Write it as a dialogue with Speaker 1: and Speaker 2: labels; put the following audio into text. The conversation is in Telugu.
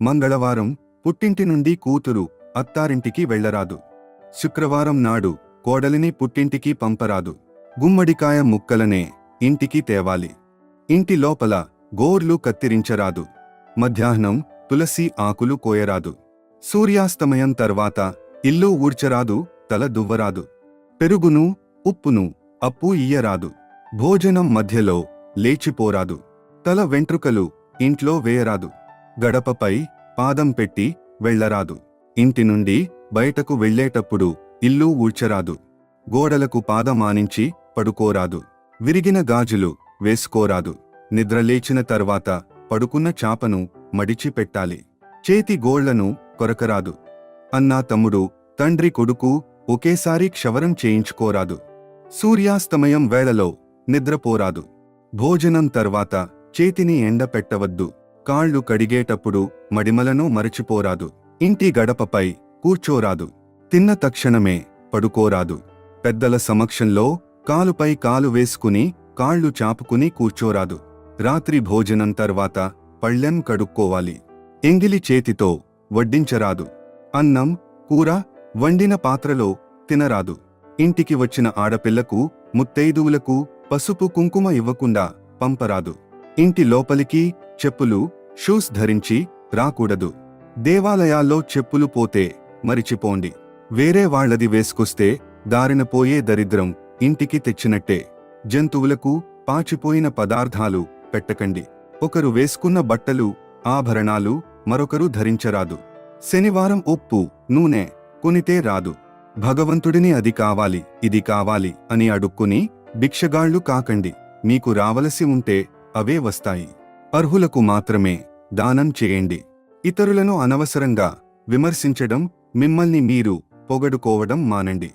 Speaker 1: మంగళవారం పుట్టింటి నుండి కూతురు అత్తారింటికి వెళ్ళరాదు. శుక్రవారం నాడు కోడలిని పుట్టింటికి పంపరాదు. గుమ్మడికాయ ముక్కలనే ఇంటికి తేవాలి. ఇంటి లోపల గోర్లు కత్తిరించరాదు. మధ్యాహ్నం తులసి ఆకులు కోయరాదు. సూర్యాస్తమయం తర్వాత ఇల్లు ఊడ్చరాదు తల దువ్వరాదు. పెరుగును ఉప్పును అప్పు ఇయ్యరాదు. భోజనం మధ్యలో లేచిపోరాదు. తల వెంట్రుకలు ఇంట్లో వేయరాదు. గడపపై పాదం పెట్టి వెళ్ళరాదు. ఇంటి నుండి బయటకు వెళ్ళేటప్పుడు ఇల్లు ఊడ్చరాదు. గోడలకు పాదమానించి పడుకోరాదు. విరిగిన గాజులు వేసుకోరాదు. నిద్రలేచిన తర్వాత పడుకున్న చాపను మడిచి పెట్టాలి. చేతి గోళ్ళను కొరకరాదు. అన్నా తమ్ముడు తండ్రి కొడుకు ఒకేసారి క్షవరం చేయించుకోరాదు. సూర్యాస్తమయం వేళలో నిద్రపోరాదు. భోజనం తర్వాత చేతిని ఎండ పెట్టవద్దు కాళ్ళు కడిగేటప్పుడు మడిమలను మరచిపోరాదు. ఇంటి గడపపై కూర్చోరాదు. తిన్న తక్షణమే పడుకోరాదు. పెద్దల సమక్షంలో కాలుపై కాలు వేసుకుని కాళ్ళు చాపుకుని కూర్చోరాదు. రాత్రి భోజనం తర్వాత పళ్ళెం కడుక్కోవాలి. ఎంగిలి చేతితో వడ్డించరాదు. అన్నం కూర వండిన పాత్రలో తినరాదు. ఇంటికి వచ్చిన ఆడపిల్లకు ముత్తైదువులకు పసుపు కుంకుమ ఇవ్వకుండా పంపరాదు. ఇంటి లోపలికి చెప్పులు షూస్ ధరించి రాకూడదు. దేవాలయాల్లో చెప్పులు పోతే మరిచిపోండి. వేరే వాళ్ళది వేసుకొస్తే దారిన పోయే దరిద్రం ఇంటికి తెచ్చినట్టే. జంతువులకు పాచిపోయిన పదార్థాలు పెట్టకండి. ఒకరు వేసుకున్న బట్టలు ఆభరణాలు మరొకరు ధరించరాదు. శనివారం ఉప్పు నూనె కొనితే రాదు. భగవంతుడిని అది కావాలి ఇది కావాలి అని అడుక్కుని భిక్షగాళ్ళు కాకండి. మీకు రావలసి ఉంటే అవే వస్తాయి. అర్హులకు మాత్రమే దానం చేయండి. ఇతరులను అనవసరంగా విమర్శించడం మిమ్మల్ని మీరు పొగడుకోవడం మానండి.